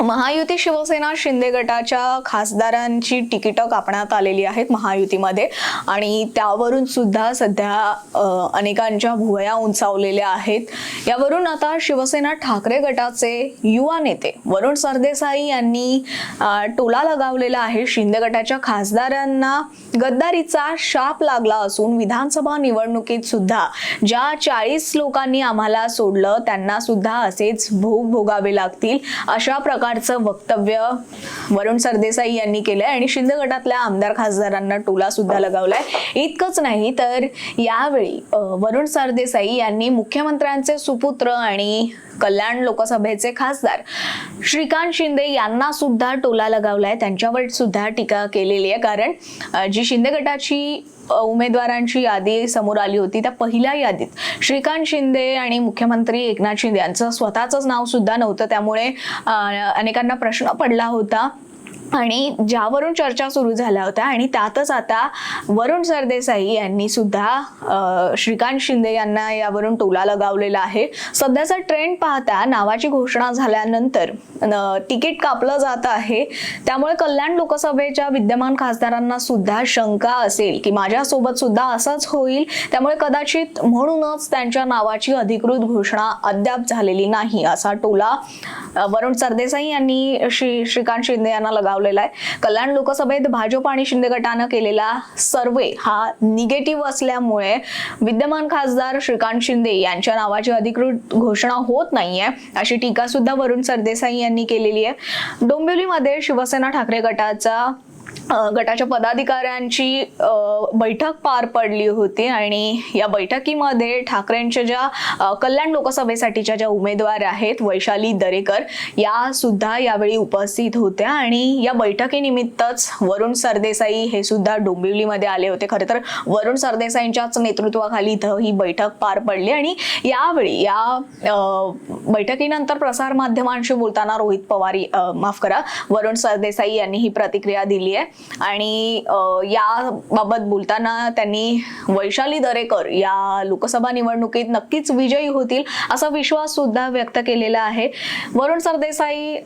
महायुती शिवसेना शिंदे गटाच्या खासदारांची तिकीटं कापण्यात आलेली आहेत महायुतीमध्ये. आणि त्यावरून सुद्धा सध्या अनेकांच्या भुवया उंचावलेल्या आहेत. यावरून आता शिवसेना ठाकरे गटाचे युवा नेते वरुण सरदेसाई यांनी टोला लगावलेला आहे. शिंदे गटाच्या खासदारांना गद्दारीचा शाप लागला असून विधानसभा निवडणुकीत सुद्धा ज्या चाळीस लोकांनी आम्हाला सोडलं त्यांना सुद्धा असेच भोग भोगावे लागतील अशा प्रकार प्रकारचं वक्तव्य वरुण सरदेसाई यांनी केलंय आणि शिंदे गटातल्या आमदार खासदारांना टोला सुद्धा लगावलाय. इतकंच नाही तर यावेळी वरुण सरदेसाई यांनी मुख्यमंत्र्यांचे सुपुत्र आणि कल्याण लोकसभेचे खासदार श्रीकांत शिंदे यांना सुद्धा टोला लगावलाय. त्यांच्यावर सुद्धा टीका केलेली आहे. कारण जी शिंदे गटाची उमेदवारांची यादी समोर आली होती. त्या पहिल्या यादीत श्रीकांत शिंदे आणि मुख्यमंत्री एकनाथ शिंदे यांचं स्वतःच नाव सुद्धा नव्हतं. त्यामुळे अनेकांना प्रश्न पडला होता. आणि ज्यावरून चर्चा सुरू झाल्या होत्या आणि त्यातच आता वरुण सरदेसाई यांनी सुद्धा श्रीकांत शिंदे यांना यावरून टोला लगावलेला आहे. सध्याचा ट्रेंड पाहता नावाची घोषणा झाल्यानंतर तिकीट कापलं जात आहे. त्यामुळे कल्याण लोकसभेच्या विद्यमान खासदारांना सुद्धा शंका असेल की माझ्यासोबत सुद्धा असंच होईल. त्यामुळे कदाचित म्हणूनच त्यांच्या नावाची अधिकृत घोषणा अद्याप झालेली नाही असा टोला वरुण सरदेसाई यांनी श्री श्रीकांत शिंदे यांना लावलेला आहे. कल्याण लोकसभेत भाजप आणि शिंदे गटानं केलेला सर्वे हा निगेटिव्ह असल्यामुळे विद्यमान खासदार श्रीकांत शिंदे यांच्या नावाची अधिकृत घोषणा होत नाहीये. अशी टीका सुद्धा वरुण सरदेसाई यांनी केलेली आहे. डोंबिवलीमध्ये शिवसेना ठाकरे गटाचा गटाच्या पदाधिकाऱ्यांची बैठक पार पडली होती आणि या बैठकीमध्ये ठाकरेंच्या ज्या कल्याण लोकसभेसाठीच्या ज्या उमेदवार आहेत वैशाली दरेकर या सुद्धा यावेळी उपस्थित होत्या आणि या बैठकीनिमित्तच वरुण सरदेसाई हे सुद्धा डोंबिवलीमध्ये आले होते. खरं तर वरुण सरदेसाईंच्याच नेतृत्वाखाली इथं ही बैठक पार पडली आणि यावेळी या बैठकीनंतर प्रसार माध्यमांशी बोलताना रोहित पवार माफ करा वरुण सरदेसाई यांनी ही प्रतिक्रिया दिली आहे आणि याबाबत बोलताना त्यांनी वैशाली दरेकर या लोकसभा निवडणुकीत नक्कीच विजयी होतील असा विश्वास सुद्धा व्यक्त केलेला आहे. वरुण सरदेसाई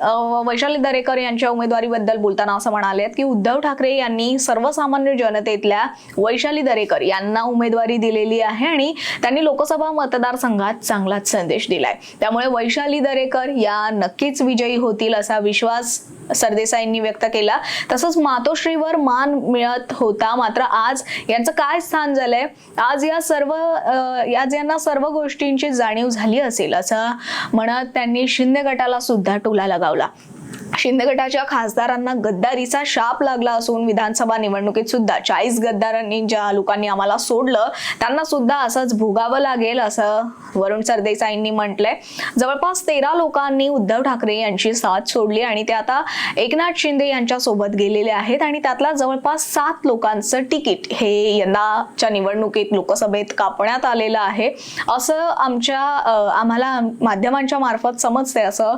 वैशाली दरेकर यांच्या उमेदवारीबद्दल बोलताना असं म्हणाले की उद्धव ठाकरे यांनी सर्वसामान्य जनतेतल्या वैशाली दरेकर यांना उमेदवारी दिलेली आहे आणि त्यांनी लोकसभा मतदारसंघात चांगलाच संदेश दिलाय. त्यामुळे वैशाली दरेकर या नक्कीच विजयी होतील असा विश्वास सरदेसाईंनी व्यक्त केला. तसंच मातोश्रीवर मान मिळत होता. मात्र आज यांचं काय स्थान झालंय? आज या सर्व आज यांना सर्व गोष्टींची जाणीव झाली असेल असं म्हणत त्यांनी शिंदे गटाला सुद्धा टोला लगावला. शिंदे गटाच्या खासदारांना गद्दारीचा शाप लागला असून विधानसभा निवडणुकीत सुद्धा चाळीस गद्दारांनी ज्या लोकांनी आम्हाला सोडलं त्यांना सुद्धा असंच भोगावं लागेल असं वरुण सरदेसाईंनी म्हटलंय. जवळपास तेरा लोकांनी उद्धव ठाकरे यांची साथ सोडली आणि ते आता एकनाथ शिंदे यांच्या सोबत गेलेले आहेत आणि त्यातला जवळपास सात लोकांचं तिकीट हे यंदाच्या निवडणुकीत लोकसभेत कापण्यात आलेलं आहे. असं आमच्या आम्हाला माध्यमांच्या मार्फत समजते असं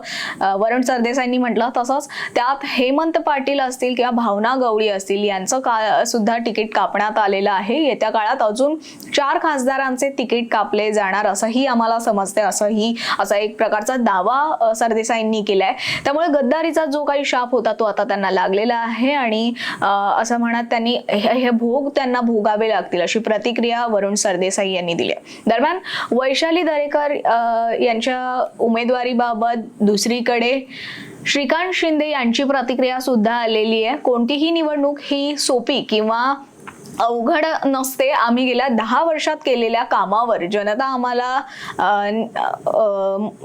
वरुण सरदेसाईंनी म्हटलं. तसं तसंच त्यात हेमंत पाटील असतील किंवा भावना गवळी असतील यांचं का सुद्धा तिकीट कापण्यात आलेलं आहे. येत्या काळात अजून चार खासदारांचे तिकीट कापले जाणार असंही आम्हाला समजते असंही असा एक प्रकारचा दावा सरदेसाईंनी केलाय. त्यामुळे गद्दारीचा जो काही शाप होता तो आता त्यांना लागलेला आहे आणि असं म्हणत त्यांनी हे हे भोग त्यांना भोगावे लागतील अशी प्रतिक्रिया वरुण सरदेसाई यांनी दिली दरम्यान वैशाली दरेकर यांच्या उमेदवारीबाबत दुसरीकडे श्रीकांत शिंदे यांची प्रतिक्रिया सुद्धा आलेली आहे. कोणतीही निवडणूक ही सोपी किंवा अवघड नसते. आम्ही गेल्या दहा वर्षात केलेल्या कामावर जनता आम्हाला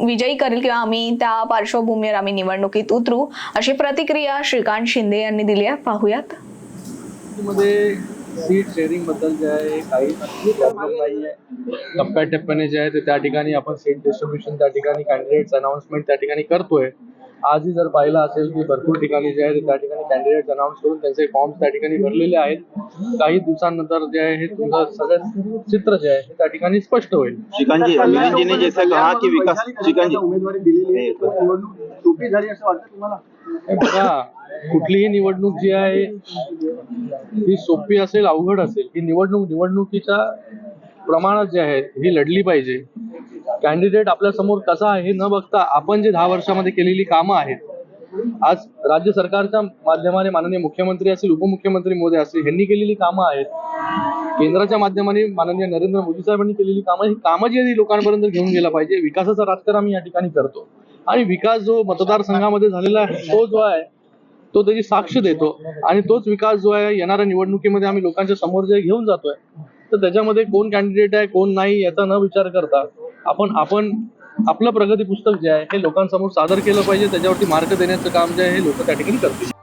विजयी करेल किंवा आम्ही त्या पार्श्वभूमीवर आम्ही निवडणुकीत उतरू अशी प्रतिक्रिया श्रीकांत शिंदे यांनी दिली आहे. पाहूयात. सीट शेअरिंगबद्दल जे आहे काही टप्प्याटप्प्याने जे आहे ते त्या ठिकाणी आपण सीट डिस्ट्रीब्युशन त्या ठिकाणी कॅन्डिडेट अनाउन्समेंट त्या ठिकाणी करतोय. आजही जर पाहिलं असेल की भरपूर ठिकाणी जे आहे त्या ठिकाणी कॅन्डिडेट्स अनाऊन्स करून त्यांचे फॉर्म त्या ठिकाणी भरलेले आहेत. काही दिवसांनंतर जे आहे हे तुमचं सगळं चित्र जे आहे त्या ठिकाणी स्पष्ट होईल. श्रीकांत जी मिलिंद जी ने जैसा कहा कि विकास श्रीकांत जी उमेदवारी दिलेली आहे पण निवडणूक सोपी झाली असं वाटतं तुम्हाला? हे बघा कुठलीही निवडणूक जी आहे ती सोपी असेल अवघड असेल ही निवडणूक निवडणुकीच्या प्रमाणात जे आहे ही लढली पाहिजे. कॅन्डिडेट आपल्यासमोर कसा आहे हे न बघता आपण जे दहा वर्षामध्ये केलेली कामं आहेत आज राज्य सरकारच्या माध्यमाने माननीय मुख्यमंत्री असतील उपमुख्यमंत्री मोदी असतील यांनी केलेली कामं आहेत. केंद्राच्या माध्यमाने माननीय नरेंद्र मोदी साहेबांनी केलेली कामं ही कामं जी लोकांपर्यंत घेऊन गेला पाहिजे. विकासाचं राजकारण आम्ही या ठिकाणी करतो. आणि विकास जो मतदारसंघामध्ये झालेला आहे तो जो आहे तो त्याची साक्ष देतो. आणि तोच विकास जो आहे येणाऱ्या निवडणुकीमध्ये आम्ही लोकांच्या समोर जे घेऊन जातोय तर त्याच्यामध्ये कोण कॅन्डिडेट आहे कोण नाही याचा न विचार करता आपण आपण आपलं प्रगती पुस्तक जे आहे हे लोकांसमोर सादर केलं पाहिजे. त्याच्यावरती मार्क देण्याचं काम जे आहे हे लोक त्या ठिकाणी करतील.